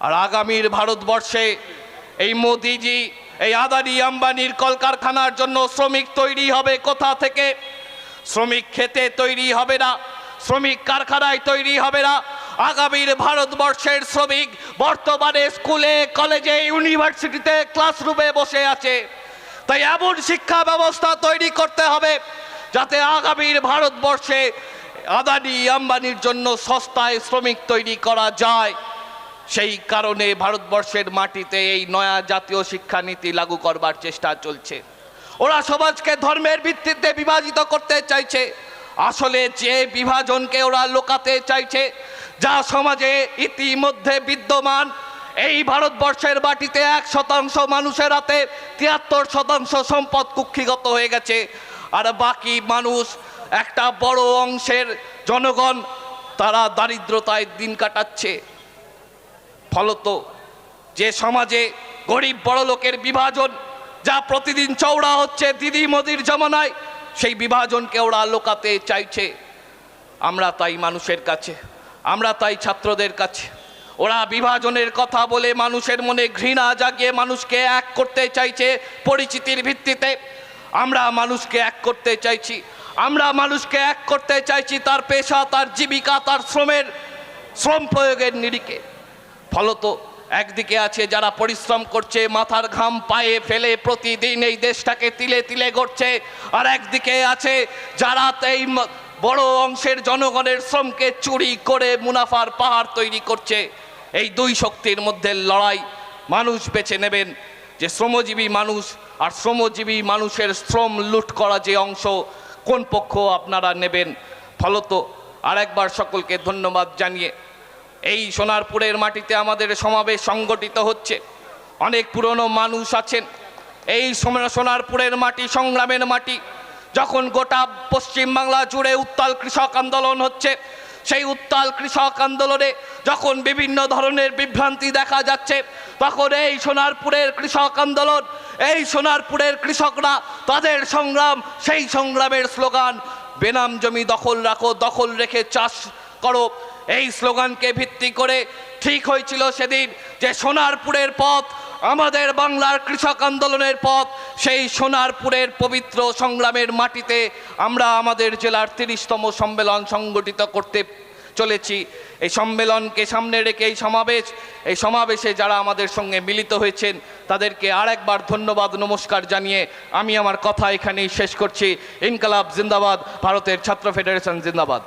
আর আগামীর ভারতবর্ষে এই মোদিজি, এই আদানি আম্বানির কলকারখানার জন্য শ্রমিক তৈরি হবে কোথা থেকে? শ্রমিক খেতে তৈরি হবে না, শ্রমিক কারখানায় তৈরি হবে না। আগামীর ভারতবর্ষের শ্রমিক বর্তমানে স্কুলে, কলেজে, ইউনিভার্সিটিতে ক্লাসরুমে বসে আছে। তাই এমন শিক্ষা ব্যবস্থা তৈরি করতে হবে যাতে আগামীর ভারতবর্ষে আদানি আম্বানির জন্য সস্তায় শ্রমিক তৈরি করা যায়। সেই কারণে ভারতবর্ষের মাটিতে এই নয়া জাতীয় শিক্ষানীতি লাগু করবার চেষ্টা চলছে। ওরা সমাজকে ধর্মের ভিত্তিতে বিভাজিত করতে চাইছে। আসলে যে বিভাজনকে ওরা লোকাতে চাইছে, যা সমাজে ইতিমধ্যে বিদ্যমান, এই ভারতবর্ষের মাটিতে এক শতাংশ মানুষের হাতে তিয়াত্তর শতাংশ সম্পদ কুক্ষিগত হয়ে গেছে। আর বাকি মানুষ একটা বড় অংশের জনগণ, তারা দারিদ্রতায় দিন কাটাচ্ছে। ফলত যে সমাজে গরিব বড় লোকের বিভাজন, যা প্রতিদিন চওড়া হচ্ছে দিদি মোদির জমানায়, সেই বিভাজনকে ওরা লোকাতে চাইছে। আমরা তাই মানুষের কাছে, আমরা তাই ছাত্রদের কাছে। ওরা বিভাজনের কথা বলে মানুষের মনে ঘৃণা জাগিয়ে মানুষকে এক করতে চাইছে পরিচিতির ভিত্তিতে। আমরা মানুষকে এক করতে চাইছি, আমরা মানুষকে এক করতে চাইছি তার পেশা, তার জীবিকা, তার শ্রমের, শ্রম প্রয়োগের নিরিখে। ফলত একদিকে আছে যারা পরিশ্রম করছে, মাথার ঘাম পায়ে ফেলে প্রতিদিন এই দেশটাকে তিলে তিলে গড়ছে, আর একদিকে আছে যারা এই বড় অংশের জনগণের শ্রমকে চুরি করে মুনাফার পাহাড় তৈরি করছে। এই দুই শক্তির মধ্যে লড়াই মানুষ বেছে নেবেন, যে শ্রমজীবী মানুষ আর শ্রমজীবী মানুষের শ্রম লুট করা যে অংশ, কোন পক্ষ আপনারা নেবেন? ফলত আরেকবার সকলকে ধন্যবাদ জানিয়ে এই সোনারপুরের মাটিতে আমাদের সমাবেশ সংগঠিত হচ্ছে। অনেক পুরনো মানুষ আছেন। এই সোনা- সোনারপুরের মাটি, সংগ্রামের মাটি, যখন গোটা পশ্চিম বাংলা জুড়ে উত্তাল কৃষক আন্দোলন হচ্ছে, সেই উত্তাল কৃষক আন্দোলনে যখন বিভিন্ন ধরনের বিভ্রান্তি দেখা যাচ্ছে, তখন এই সোনারপুরের কৃষক আন্দোলন, এই সোনারপুরের কৃষকরা তাদের সংগ্রাম, সেই সংগ্রামের স্লোগান, বেনাম জমি দখল রাখো, দখল রেখে চাষ করো। এই স্লোগানকে ভিত্তি করে ঠিক হয়েছিল সেদিন যে সোনারপুরের পথ, আমাদের বাংলার কৃষক আন্দোলনের পথ, সেই সোনারপুরের পবিত্র সংগ্রামের মাটিতে আমরা আমাদের জেলার তিরিশতম সম্মেলন সংগঠিত করতে চলেছি। এই সম্মেলনকে সামনে রেখে এই সমাবেশ, এই সমাবেশে যারা আমাদের সঙ্গে মিলিত হয়েছেন, তাদেরকে আরেকবার ধন্যবাদ, নমস্কার জানিয়ে আমি আমার কথা এখানেই শেষ করছি। ইনকালাব জিন্দাবাদ, ভারতের ছাত্র ফেডারেশন জিন্দাবাদ।